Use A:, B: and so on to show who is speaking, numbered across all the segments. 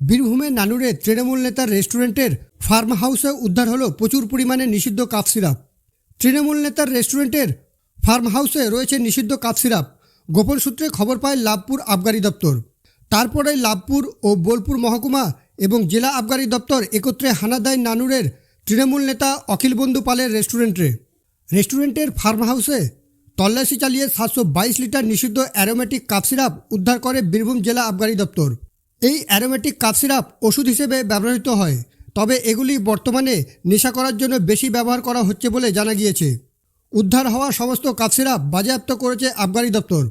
A: বীরভূমের নানুরে তৃণমূল নেতার রেস্টুরেন্টের ফার্ম হাউসে উদ্ধার হলো প্রচুর পরিমাণে নিষিদ্ধ কাপ সিরাপ। তৃণমূল নেতার রেস্টুরেন্টের ফার্ম হাউসে রয়েছে নিষিদ্ধ কাপ সিরাপ। গোপন সূত্রে খবর পায় লাভপুর আবগারি দপ্তর। তারপরে লাভপুর ও বোলপুর মহকুমা এবং জেলা আবগারি দপ্তর একত্রে হানা দেয় নানুরের তৃণমূল নেতা অখিল বন্ধু পালের রেস্টুরেন্টে। রেস্টুরেন্টের ফার্ম হাউসে তল্লাশি চালিয়ে সাতশো বাইশ লিটার নিষিদ্ধ অ্যারোমেটিক কাপ সিরাপ উদ্ধার করে বীরভূম জেলা আবগারি দপ্তর। এই অ্যারোমেটিক কাপ সিরাপ ওষুধ হিসেবে ব্যবহৃত হয়, তবে এগুলি বর্তমানে নেশা করার জন্য বেশি ব্যবহার করা হচ্ছে বলে জানা গিয়েছে। উদ্ধার হওয়া সমস্ত কাপ সিরাপ বাজেয়াপ্ত করেছে আবগারি দপ্তর।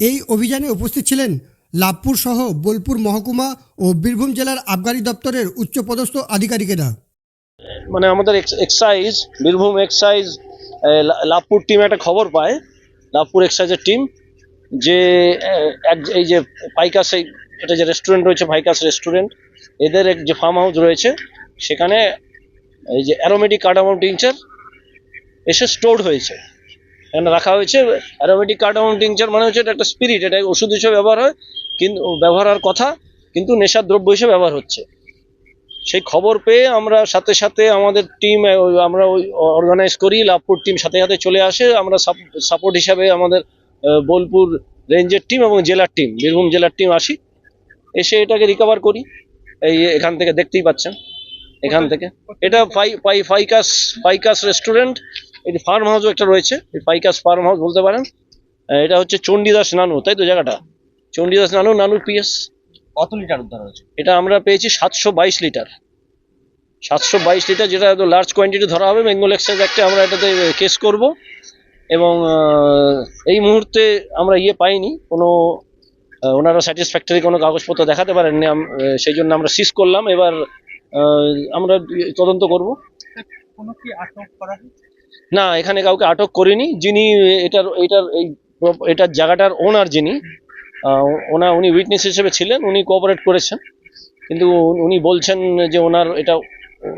A: এই অভিযানে উপস্থিত ছিলেন লাভপুর সহ বোলপুর মহকুমা ও বীরভূম জেলার আবগারি দপ্তরের উচ্চপদস্থ আধিকারিকেরা।
B: মানে আমাদের x- excise Birbhum excise Labhpur team একটা খবর পায়। লাভপুর এক্সাইজের টিম যে এই যে পাইকাস এটা যে রেস্টুরেন্ট রয়েছে ভাইকাস রেস্টুরেন্ট এদের এক যে ফার্ম হাউস রয়েছে, সেখানে এই যে অ্যারোমেটিক কার্ডামন টিংচার এসে স্টোর হয়েছে। এখানে রাখা হয়েছে অ্যারোমেটিক কার্ডামন টিংচার মানে হচ্ছে এটা একটা স্পিরিট এটা ওষুধ হিসেবে ব্যবহার হয়, কিন্তু ব্যবহার হওয়ার কথা, কিন্তু নেশার দ্রব্য হিসেবে ব্যবহার হচ্ছে। সেই খবর পেয়ে আমরা সাথে সাথে আমাদের টিম আমরা ওই অর্গানাইজ করি, লাভপুর টিম সাথে সাথে চলে আসে, আমরা সাপোর্ট হিসাবে আমাদের বোলপুর রেঞ্জের টিম এবং জেলার টিম বীরভূম জেলার টিম আসি। এসে এটাকে রিকভার করি। এই এখান থেকে দেখতেই পাচ্ছেন এখান থেকে। এটা পাই পাই ফাইকাস ফাইকাস রেস্টুরেন্ট এটি ফার্ম হাউসও একটা রয়েছে এই ফাইকাস ফার্ম হাউস বলতে পারেন। এটা হচ্ছে চণ্ডীদাস নানু তাই তো জায়গাটা? চণ্ডীদাস নানু নানুর পিএস।
C: কত লিটার উদ্ধার হয়েছে?
B: এটা আমরা পেয়েছি সাতশো বাইশ লিটার। সাতশো বাইশ লিটার যেটা লার্জ কোয়ান্টিটি ধরা হবে বেঙ্গল এক্সাইজ একটা আমরা এটাতে কেস করব। এবং এই মুহূর্তে আমরা ইয়ে পাইনি। কোনো ওনারা স্যাটিসফ্যাক্টরি কোনো কাগজপত্র দেখাতে পারেননি। সেই জন্য আমরা সিজ করলাম। এবার আমরা তদন্ত করব।
C: কোনো কি আটক করা
B: না এখানে কাউকে আটক করিনি। যিনি এটার এটার এই এটার জায়গাটার ওনার যিনি ওনা উনি উইটনেস হিসেবে ছিলেন। উনি কোঅপারেট করেছেন। কিন্তু উনি- বলছেন যে ওনার এটা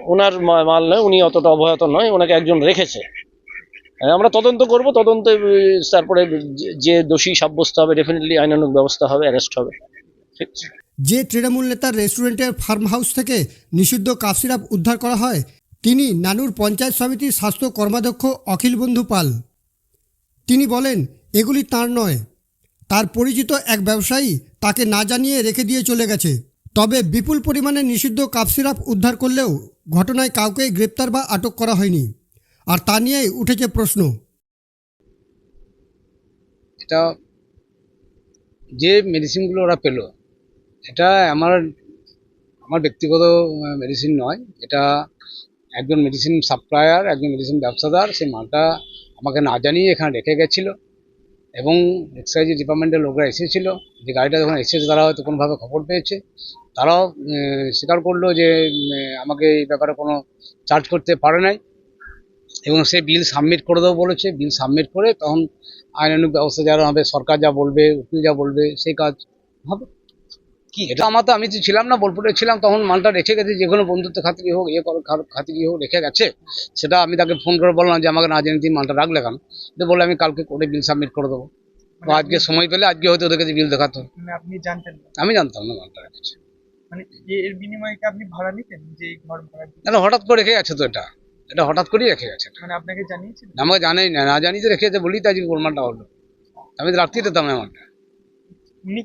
B: ওনার মাল নয় উনি অতটা অবহত নয়। ওনাকে একজন রেখেছে। আমরা তদন্ত করব, তদন্ত তারপরে যে- দোষী সাব্যস্ত হবে ডেফিনেটলি আইনানুক ব্যবস্থা হবে অ্যারেস্ট হবে। ঠিক
A: যে তৃণমূল নেতার রেস্টুরেন্টের ফার্ম হাউস থেকে নিষিদ্ধ কাপ সিরাপ উদ্ধার করা হয়, তিনি নানুর পঞ্চায়েত সমিতির স্বাস্থ্য কর্মাধ্যক্ষ অখিল বন্ধু পাল। তিনি বলেন, এগুলি তার নয়। তার পরিচিত এক ব্যবসায়ী তাকে না জানিয়ে রেখে দিয়ে চলে গেছে। তবে বিপুল পরিমাণে নিষিদ্ধ কাপ সিরাপ উদ্ধার করলেও ঘটনায় কাউকে গ্রেপ্তার বা আটক করা হয়নি। আর তা নিয়েই উঠেছে প্রশ্ন।
D: এটা যে মেডিসিনগুলো ওরা পেল, এটা আমার আমার ব্যক্তিগত মেডিসিন নয়। এটা একজন মেডিসিন সাপ্লায়ার একজন মেডিসিন ব্যবসাদার সেই মালটা আমাকে না জানিয়ে এখানে রেখে গেছিল এবং এক্সাইজ ডিপার্টমেন্টের লোকরা এসেছিল। যে গাড়িটা যখন এসেছে, তারা হয়তো কোনোভাবে খবর পেয়েছে। তারাও স্বীকার করল যে আমাকে এই ব্যাপারে কোনো চার্জ করতে পারে নাই। এবং সে বিল সাবমিট করে দেবো বলেছে বিল সাবমিট করে তখন আইনানুগ ব্যবস্থা যারা হবে সরকার যা বলবে উকিল যা বলবে সেই কাজ হবে। কি? এটা আমার তো আমি তো ছিলাম না বোলপুরে ছিলাম তখন মালটা রেখে গেছে যে কোনো বন্ধুত্ব খাতিরি হোক ইয়ে করো খাতিরি হোক রেখে গেছে। সেটা আমি তাকে ফোন করে বললাম যে আমাকে না জেনে তুমি মালটা রাখলে কেন? তো বলে আমি কালকে করে বিল সাবমিট করে দেবো। বা আজকে সময় পেলে আজকে হয়তো ওদের কাছে বিল দেখাতো
C: মানে আপনি জানতেন
D: আমি জানতাম না মালটা রেখেছে।
C: মানে এর বিনিময়ে কি আপনি ভাড়া নিতেন যে ঘর ভাড়া?
D: না হঠাৎ করে রেখে গেছে তো এটা। এটা হঠাৎ করেই রেখে গেছে।
C: মানে আপনাকে জানিয়েছিলেন
D: আমাকে জানাই না না জানি তো রেখে গেছে বলি তো আজকে গোলমালটা হলো। আমি তো রাখতেই দিতাম না মালটা
C: উনি